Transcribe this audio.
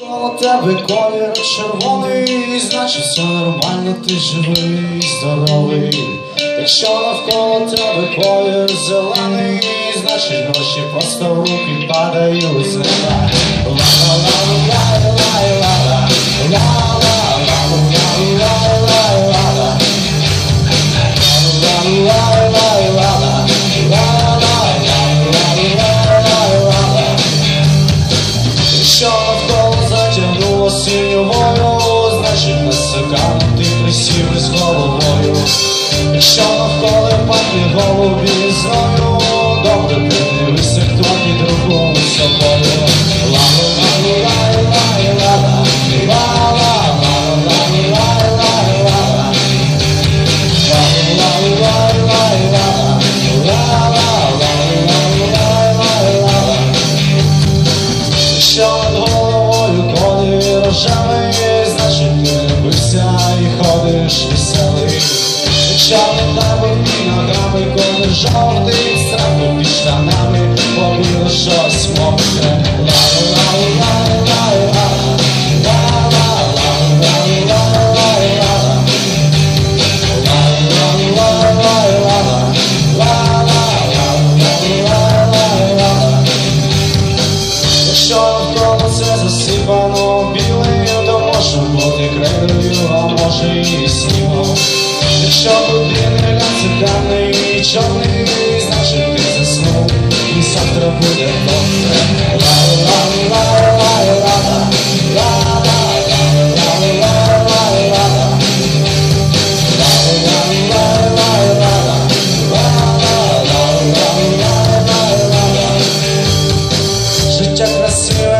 Коло тебе колір червоний, значить все нормально, ти живий, здоровий. Якщо навколо тебе колір зелений, значить гроші просто в руки падають з Сіли з головою, що навколо пахне голубі зою, добре придивися, хто і другому собою. Що над головою коні. Мчали нами ногами, коли жовтий страху під штанами Побіло щось, мов засипано білою, то може бути крилою, а може і снігом Ciągły razy dany i ciągły znaczy wiedzę snu I sam drobny La la la la la la la Życia krasuje